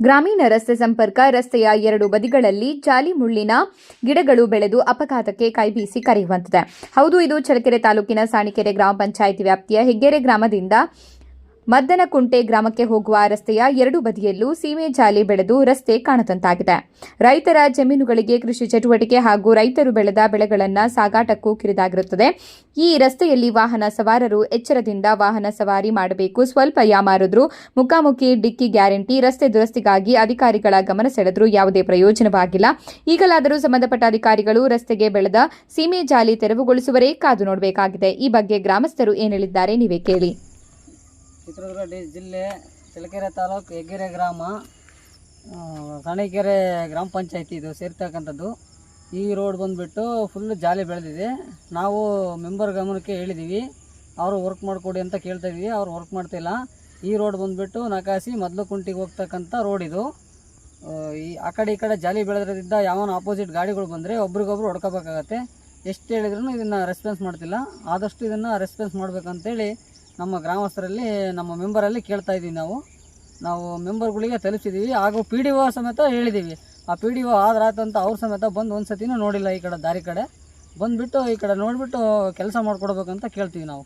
ಗ್ರಾಮೀಣ ರಸ್ತೆ ಸಂಪರ್ಕ ರಸ್ತೆಯ ಎರಡು ಬದಿಗಳಲ್ಲಿ ಚಾಲಿ ಮುಳ್ಳಿನ ಗಿಡಗಳು ಬೆಳೆದು ಅಪಘಾತಕ್ಕೆ ಕೈಬೀಸಿ ಕರೆಯುವಂತಿದೆ. ಹೌದು, ಇದು ಚಳ್ಳಕೆರೆ ತಾಲೂಕಿನ ಸಾಣಿಕೆರೆ ಗ್ರಾಮ ಪಂಚಾಯಿತಿ ವ್ಯಾಪ್ತಿಯ ಹೆಗ್ಗೆರೆ ಗ್ರಾಮದಿಂದ ಮದ್ದನಕುಂಟೆ ಗ್ರಾಮಕ್ಕೆ ಹೋಗುವ ರಸ್ತೆಯ ಎರಡು ಬದಿಯಲ್ಲೂ ಸೀಮೆ ಜಾಲಿ ಬೆಳೆದು ರಸ್ತೆ ಕಾಣದಂತಾಗಿದೆ ರೈತರ ಜಮೀನುಗಳಿಗೆ ಕೃಷಿ ಚಟುವಟಿಕೆ ಹಾಗೂ ರೈತರು ಬೆಳೆದ ಬೆಳೆಗಳನ್ನು ಸಾಗಾಟಕ್ಕೂ ಕಿರಿದಾಗಿರುತ್ತದೆ. ಈ ರಸ್ತೆಯಲ್ಲಿ ವಾಹನ ಸವಾರರು ಎಚ್ಚರದಿಂದ ವಾಹನ ಸವಾರಿ ಮಾಡಬೇಕು. ಸ್ವಲ್ಪ ಯಾಮಾರಿದ್ರು ಮುಖಾಮುಖಿ ಡಿಕ್ಕಿ ಗ್ಯಾರಂಟಿ, ರಸ್ತೆ ದುರಸ್ತಿಗಾಗಿ ಅಧಿಕಾರಿಗಳ ಗಮನ ಸೆಳೆದರೂ ಯಾವುದೇ ಪ್ರಯೋಜನವಾಗಿಲ್ಲ. ಈಗಲಾದರೂ ಸಂಬಂಧಪಟ್ಟ ಅಧಿಕಾರಿಗಳು ರಸ್ತೆಗೆ ಬೆಳೆದ ಸೀಮೆ ಜಾಲಿ ತೆರವುಗೊಳಿಸುವರೇ ಕಾದು ನೋಡಬೇಕಾಗಿದೆ. ಈ ಬಗ್ಗೆ ಗ್ರಾಮಸ್ಥರು ಏನೇಳಿದ್ದಾರೆ ನೀವೇ ಕೇಳಿ. ಚಿತ್ರದುರ್ಗ ಡಿ ಜಿಲ್ಲೆ ಚಳ್ಳಕೆರೆ ತಾಲೂಕು ಹೆಗ್ಗೆರೆ ಗ್ರಾಮ ಸಾಣೀಕೆರೆ ಗ್ರಾಮ ಪಂಚಾಯತಿ ಇದು ಸೇರ್ತಕ್ಕಂಥದ್ದು. ಈ ರೋಡ್ ಬಂದುಬಿಟ್ಟು ಫುಲ್ ಜಾಲಿ ಬೆಳೆದಿದೆ. ನಾವು ಮೆಂಬರ್ ಗಮನಕ್ಕೆ ಹೇಳಿದ್ದೀವಿ ಅವರು ವರ್ಕ್ ಮಾಡಿಕೊಡಿ ಅಂತ ಕೇಳ್ತಾ ಇದ್ದೀವಿ ಅವ್ರು ವರ್ಕ್ ಮಾಡ್ತಿಲ್ಲ ಈ ರೋಡ್ ಬಂದುಬಿಟ್ಟು ನಕಾಸಿ ಮೊದಲು ಕುಂಟಿಗೆ ಹೋಗ್ತಕ್ಕಂಥ ರೋಡ್ ಇದು. ಈ ಆ ಕಡೆ ಈ ಕಡೆ ಜಾಲಿ ಬೆಳೆದ್ರಿಂದ ಯಾವನ ಆಪೋಸಿಟ್ ಗಾಡಿಗಳು ಬಂದರೆ ಒಬ್ರಿಗೊಬ್ರು ಹೊಡ್ಕೋಬೇಕಾಗತ್ತೆ. ಎಷ್ಟು ಹೇಳಿದ್ರು ಇದನ್ನು ರೆಸ್ಪಾನ್ಸ್ ಮಾಡ್ತಿಲ್ಲ. ಆದಷ್ಟು ಇದನ್ನು ರೆಸ್ಪಾನ್ಸ್ ಮಾಡ್ಬೇಕಂತೇಳಿ ನಮ್ಮ ಗ್ರಾಮಸ್ಥರಲ್ಲಿ, ನಮ್ಮ ಮೆಂಬರಲ್ಲಿ ಕೇಳ್ತಾ ಇದ್ದೀವಿ ನಾವು. ನಾವು ಮೆಂಬರ್ಗಳಿಗೆ ತಲುಪಿಸಿದ್ದೀವಿ ಹಾಗೂ ಪಿ ಡಿ ಒ ಸಮೇತ ಹೇಳಿದ್ದೀವಿ. ಆ ಪಿ ಡಿ ಒ ಆದ್ರಾಯ್ತು ಅಂತ ಅವ್ರ ಸಮೇತ ಬಂದು ಒಂದು ಸತಿನೂ ನೋಡಿಲ್ಲ ಈ ಕಡೆ ದಾರಿ ಕಡೆ. ಬಂದುಬಿಟ್ಟು ಈ ಕಡೆ ನೋಡಿಬಿಟ್ಟು ಕೆಲಸ ಮಾಡಿಕೊಡ್ಬೇಕಂತ ಕೇಳ್ತೀವಿ ನಾವು.